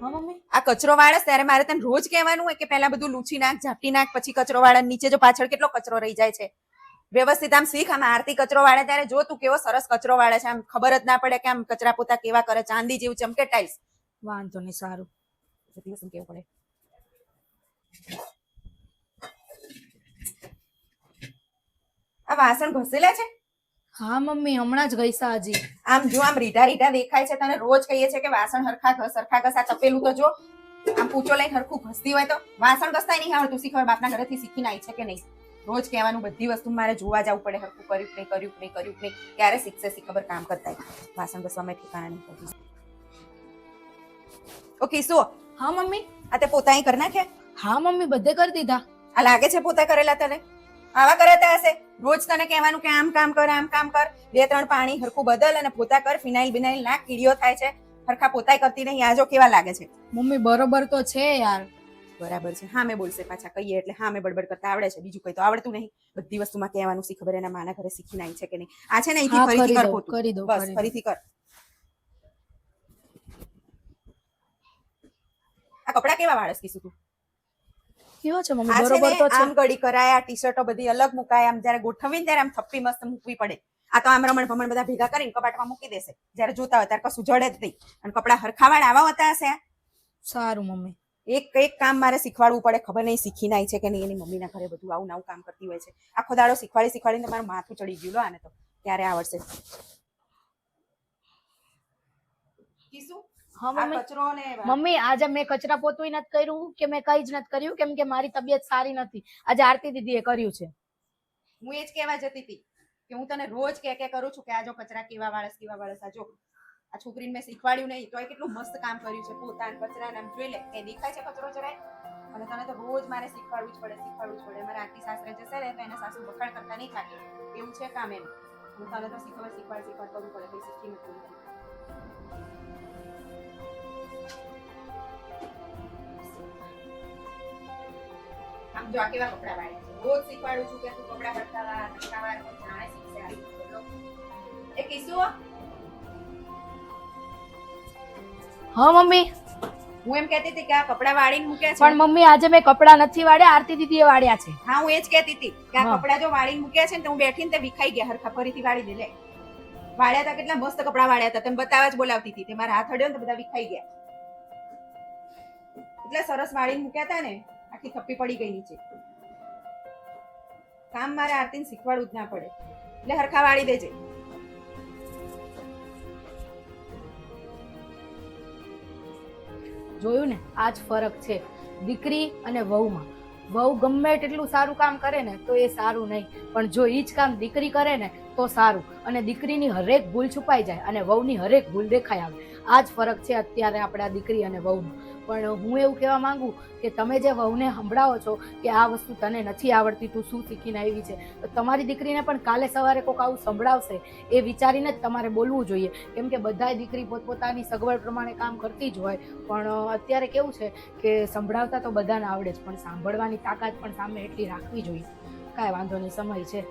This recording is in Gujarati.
હા મમ્મી. આ કચરો વાળસ ત્યારે મારે તને રોજ કહેવાનું હોય કે પહેલા બધું લૂછી નાખ ઝાપટી નાખ પછી કચરો વાળા નીચે જો પાછળ કેટલો કચરો રહી જાય છે. વ્યવસ્થિત આમ શીખ આમ આરતી કચરો વાળે ત્યારે જો તું કેવો સરસ કચરો વાળે છે આમ ખબર જ ના પડે કે આમ કચરા પોતા કેવા કરે ચાંદી જેવું ચમકે ટાઈલ્સ વાંધો નહીં સારું. કેવું પડે. આ વાસણ ઘસેલા છે? હા મમ્મી હમણાં જ ગઈસા હજી આમ જો આમ રીઢા રીઢા દેખાય છે તને રોજ કહીએ છે કે વાસણ હરખા ઘસ હરખા ઘસ આ તપેલું તો જો. આમ પૂછો લઈને હરખું ઘસતી હોય તો. વાસણ ઘસતા નહીં આવડતું શીખવા બાપના ઘરેથી શીખીને આવી છે કે નહીં? રોજ કહેવાનું બધી વસ્તુ મારે જોવા જવું પડે હરખું કર્યું નહીં કર્યું નહીં કર્યું નહીં. ક્યારે શીખશે શી ખબર કામ કરતા વાસણ વાસણ ઘસવામાં ઠેકાણા નહીં કરતી. ઓકે શું હા મમ્મી. આ તે પોતાની કરી નાખે હા મમ્મી બધે કરી દીધા. આ લાગે છે પોતા કરેલા તને? આવા કરાતા હશે? રોજ તને કહેવાનું કે આમ કામ કર આમ કામ કર. બે ત્રણ પાણી હરખું બદલ અને પોતા કર ફિનાઇલ બિનાઇલ ના કીડીઓ થાય છે. હરખા પોતાય કરતી નહીં. આજો કેવા લાગે છે? મમ્મી બરોબર તો છે યાર. બરાબર છે. હા મેં બોલશે પાછા. કહીએ એટલે હા મેં બડબડ કરતા આવડે છે. બીજું કઈ તો આવડતું નહીં. બધી વસ્તુમાં કહેવાનું શી ખબર એના માના ઘરે શીખીને નાઈ છે કે નહીં. આ છે ને અહીંથી ફરીથી કરી કર કરી દો બસ ફરીથી કર. આ કપડા કેવા વાળસ કીધું તું? કેવો છે મમ્મી? બરોબર તો છે. આમ ગળી કરાય આ ટી શર્ટો બધી અલગ મુકાય આમ જ્યારે ગોઠવીને ત્યારે આમ થપ્પી મસ્ત મૂકવી પડે. આ તો આમ રમણ ભમણ બધા ભેગા કરીને કબાટમાં મૂકી દેશે. જ્યારે જોતા હોય ત્યારે કશું જડે જ નહીં. અને કપડા હરખાવાળ આવા હતા હશે સારું મમ્મી. એક એક કામ મારે શીખવાડવું પડે. ખબર નહીં શીખી નાય છે કે નહીં. એની મમ્મીના ઘરે બધું આવું નવું કામ કરતી હોય છે. આખો દાડો શીખવાડી શીખવાડીને મારું માથું ચડી ગયું. લો આને તો. ત્યારે આવડશે? હા મમ્મી. મમ્મી આજે મેં કચરા પોતું નથી કર્યું કે મેં કઈ જ નથી કર્યું કેમ કે મારી તબિયત સારી નથી. આજે આરતી દીદીએ કર્યું છે. હું એ જ કહેવા જતી હતી કે હું તને રોજ કે કે કરું છું કે આ જો કચરા કેવા વાળસ કેવા વાળસ આ જો. આ છોકરીને મેં શીખવાડ્યું નહીં તોય કેટલું મસ્ત કામ કર્યું છે પોતાના કચરા નામ જોઈ લે કે દેખાય છે કચરો જરાય? અને તને તો રોજ મારે શીખવાડવું જ પડે શીખવાડવું જ પડે. મારા આરતી સાસરે જશે ને તો એના સાસુ બખાડ કરતા નહીં થાય એવું છે કામ એમ. હું તને તો શીખવાડ શીખવાડ શીખવાડ કરવું પડે કઈ શીખી નથી. જો આ કેવા કપડા વાળ્યા છે? રોજ શીખવાડું છું કે તું કપડા નકશા વાર જાણે શીખશે આ એ કિસ્સો? હા મમ્મી. હું એમ કહેતી હતી કે આ કપડા વાળીને મૂક્યા છે. પણ મમ્મી આજે મેં કપડા નથી વાળ્યા આરતી દીદીએ વાળ્યા છે. હા હું એ જ કહેતી હતી કે આ કપડા જો વાળીને મૂક્યા છે ને તો હું બેઠીને તે વિખાઈ ગયા હરખા ફરીથી વાળી દે લે. વાળ્યા હતા કેટલા મસ્ત કપડા વાળ્યા હતા તમે બતાવવા જ બોલાવતી હતી. તે મારા હાથ અડ્યો ને તો બધા વિખાઈ ગયા. એટલા સરસ વાળીને મૂક્યા હતા ને. આખી થપ્પી પડી ગઈ નીચે. કામ મારે આરતીને શીખવાડવું જ ના પડે. એટલે હરખા વાળી દેજે. જોયું ને? આ જ ફરક છે. દીકરી અને વહુમાં. વહુ ગમે તેટલું સારું કામ કરે ને, તો એ સારું નહીં. પણ જો એ જ કામ દીકરી કરે ને, તો સારું. અને દીકરીની હરેક ભૂલ છુપાઈ જાય અને વહુની હરેક ભૂલ દેખાઈ આવે. આ જ ફરક છે અત્યારે આપણા દીકરી અને વહુ પણ હું એવું કહેવા માંગુ કે તમે જે વહુને સંભળાવો છો કે આ વસ્તુ તને નથી આવડતી, તું શું શીખીને આવી છે, તો તમારી દીકરીને પણ કાલે સવારે કોઈક આવું સંભળાવશે એ વિચારીને જ તમારે બોલવું જોઈએ. કેમ કે બધાય દીકરી પોતપોતાની સગવડ પ્રમાણે કામ કરતી જ હોય. પણ અત્યારે કેવું છે કે સંભળાવતા તો બધાને આવડે જ, પણ સાંભળવાની તાકાત પણ સામે એટલી રાખવી જોઈએ. કાંઈ વાંધો નહીં, સમય છે.